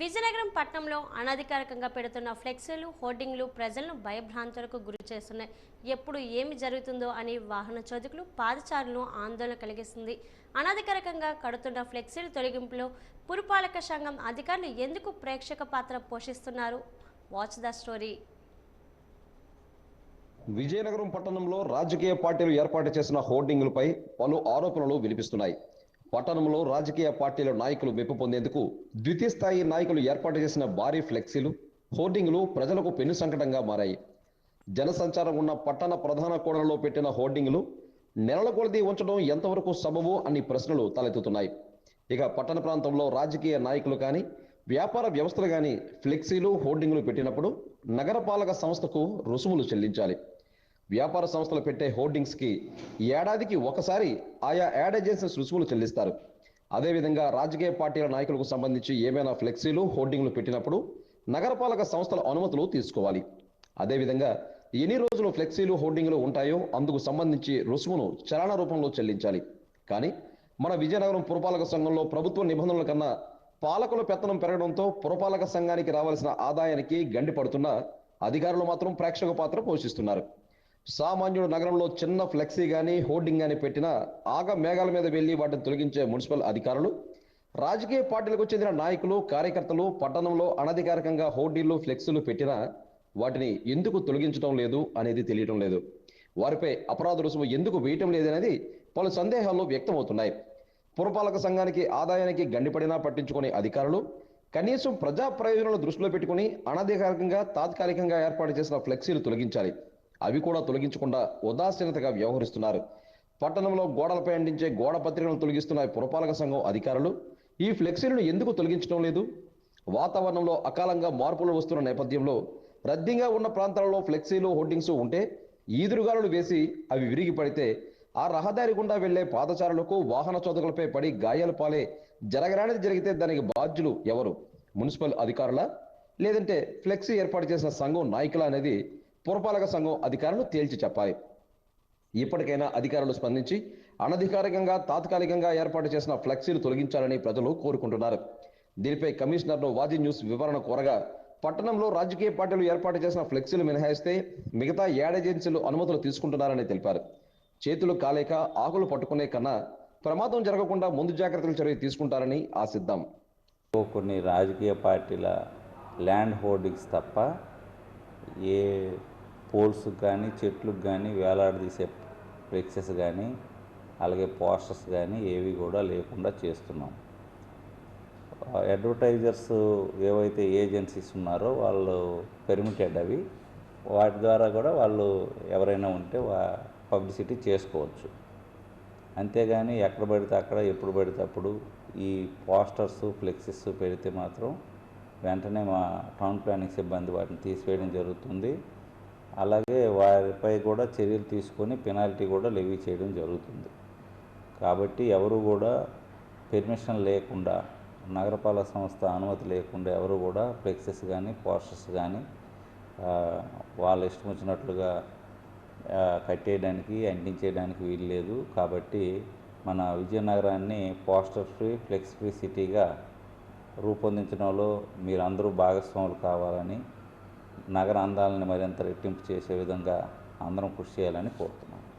విజయనగరం పట్టణంలో అనధికారికంగా పెడుతున్న ఫ్లెక్సీలు హోర్డింగ్లు ప్రజలను భయభ్రాంతులకు గురి చేస్తున్నాయి. ఎప్పుడు ఏమి జరుగుతుందో అని వాహన చోదకులు పాదచారులను ఆందోళన కలిగిస్తుంది. అనధికారికంగా కడుతున్న ఫ్లెక్సీల తొలగింపులో పురపాలక సంఘం అధికారులు ఎందుకు ప్రేక్షక పాత్ర పోషిస్తున్నారు? వాచ్ ద స్టోరీ విజయనగరం పట్టణంలో రాజకీయ పార్టీలు ఏర్పాటు చేసిన హోర్డింగులపై పలు ఆరోపణలు వినిపిస్తున్నాయి. పట్టణంలో రాజకీయ పార్టీల నాయకులు మెప్పు పొందేందుకు ద్వితీయ స్థాయి నాయకులు ఏర్పాటు చేసిన భారీ ఫ్లెక్సీలు హోర్డింగ్లు ప్రజలకు పెను సంకటంగా మారాయి. జనసంచారం ఉన్న పట్టణ ప్రధాన కోణంలో పెట్టిన హోర్డింగ్లు నెలల కొలది ఉంచడం ఎంతవరకు సబబు అని ప్రశ్నలు తలెత్తుతున్నాయి. ఇక పట్టణ ప్రాంతంలో రాజకీయ నాయకులు కానీ వ్యాపార వ్యవస్థలు కానీ ఫ్లెక్సీలు హోర్డింగ్లు పెట్టినప్పుడు నగరపాలక సంస్థకు రుసుములు చెల్లించాలి. వ్యాపార సంస్థలు పెట్టే హోర్డింగ్స్కి ఏడాదికి ఒకసారి ఆయా యాడ్ ఏజెన్సీస్ రుసుములు చెల్లిస్తారు. అదేవిధంగా రాజకీయ పార్టీల నాయకులకు సంబంధించి ఏమైనా ఫ్లెక్సీలు హోర్డింగ్లు పెట్టినప్పుడు నగరపాలక సంస్థల అనుమతులు తీసుకోవాలి. అదేవిధంగా ఎన్ని రోజులు ఫ్లెక్సీలు హోర్డింగ్లు ఉంటాయో అందుకు సంబంధించి రుసుమును చలన రూపంలో చెల్లించాలి. కానీ మన విజయనగరం పురపాలక సంఘంలో ప్రభుత్వ నిబంధనల కన్నా పాలకుల పెత్తనం పెరగడంతో పురపాలక సంఘానికి రావాల్సిన ఆదాయానికి గండి పడుతున్న అధికారులు మాత్రం ప్రేక్షక పాత్ర పోషిస్తున్నారు. సామాన్యుడు నగరంలో చిన్న ఫ్లెక్సీ కానీ హోర్డింగ్ కానీ పెట్టినా ఆగ మేఘాల మీద వెళ్ళి వాటిని తొలగించే మున్సిపల్ అధికారులు రాజకీయ పార్టీలకు చెందిన నాయకులు కార్యకర్తలు పట్టణంలో అనధికారికంగా హోర్డింగ్లు ఫ్లెక్సీలు పెట్టినా వాటిని ఎందుకు తొలగించడం లేదు అనేది తెలియటం లేదు. వారిపై అపరాధ రుసుము ఎందుకు వేయటం లేదనేది పలు సందేహాలు వ్యక్తమవుతున్నాయి. పురపాలక సంఘానికి ఆదాయానికి గండిపడినా పట్టించుకునే అధికారులు కనీసం ప్రజా ప్రయోజనాలు దృష్టిలో పెట్టుకుని అనధికారికంగా తాత్కాలికంగా ఏర్పాటు చేసిన ఫ్లెక్సీలు తొలగించాలి. అవి కూడా తొలగించకుండా ఉదాసీనతగా వ్యవహరిస్తున్నారు. పట్టణంలో గోడలపై అందించే గోడ పత్రికలను తొలగిస్తున్న పురపాలక సంఘం అధికారులు ఈ ఫ్లెక్సీలను ఎందుకు తొలగించడం లేదు? వాతావరణంలో అకాలంగా మార్పులు వస్తున్న నేపథ్యంలో రద్దీగా ఉన్న ప్రాంతాలలో ఫ్లెక్సీలు హోర్డింగ్స్ ఉంటే ఈదురుగాలులు వేసి అవి విరిగి పడితే ఆ రహదారి గుండా వెళ్ళే పాదచారులకు వాహన చోదకులపై పడి గాయాలు పాలే జరగరానిది జరిగితే దానికి బాధ్యులు ఎవరు? మున్సిపల్ అధికారుల? లేదంటే ఫ్లెక్సీ ఏర్పాటు చేసిన సంఘం నాయకుల అనేది పురపాలక సంఘం అధికారులు తేల్చి చెప్పాలి. ఇప్పటికైనా అధికారులు స్పందించి అనధికారికంగా తాత్కాలికంగా ఏర్పాటు చేసిన ఫ్లెక్సీలు తొలగించాలని ప్రజలు కోరుకుంటున్నారు. దీనిపై కమిషనర్ను వాజీ న్యూస్ వివరణ కోరగా పట్టణంలో రాజకీయ పార్టీలు ఏర్పాటు చేసిన ఫ్లెక్సీలు మినహాయిస్తే మిగతా యాడ్ ఏజెన్సీలు అనుమతులు తీసుకుంటున్నారని తెలిపారు. చేతులు కాలేక ఆకులు పట్టుకునే కన్నా ప్రమాదం జరగకుండా ముందు జాగ్రత్తలు చర్య తీసుకుంటారని ఆశిద్దాం. కొన్ని రాజకీయ పార్టీల ల్యాండ్ హోర్డింగ్స్ తప్ప ఏ పోల్స్కి కానీ చెట్లకు కానీ వేలాడదీసే ఫ్లెక్సెస్ కానీ అలాగే పోస్టర్స్ కానీ ఏవి కూడా లేకుండా చేస్తున్నాం. అడ్వర్టైజర్స్ ఏవైతే ఏజెన్సీస్ ఉన్నారో వాళ్ళు పెర్మిటెడ్ అవి. వాటి ద్వారా కూడా వాళ్ళు ఎవరైనా ఉంటే వా పబ్లిసిటీ చేసుకోవచ్చు. అంతేగాని ఎక్కడ పడితే అక్కడ ఎప్పుడు పడితే అప్పుడు ఈ పోస్టర్స్ ఫ్లెక్సెస్ పెడితే మాత్రం వెంటనే మా టౌన్ ప్లానింగ్ సిబ్బంది వాటిని తీసివేయడం జరుగుతుంది. అలాగే వారిపై కూడా చర్యలు తీసుకొని పెనాల్టీ కూడా లెవీ చేయడం జరుగుతుంది. కాబట్టి ఎవరు కూడా పెర్మిషన్ లేకుండా నగరపాలక సంస్థ అనుమతి లేకుండా ఎవరు కూడా ఫ్లెక్సెస్ కానీ పోస్టర్స్ కానీ వాళ్ళ ఇష్టం వచ్చినట్లుగా కట్టేయడానికి అంటించేయడానికి వీలు లేదు. కాబట్టి మన విజయనగరాన్ని పోస్టర్ ఫ్రీ ఫ్లెక్స్ ఫ్రీ సిటీగా రూపొందించడంలో మీరందరూ భాగస్వాములు కావాలని నగర అందాలను మరింత రెట్టింపు చేసే విధంగా అందరం కృషి చేయాలని కోరుతున్నాను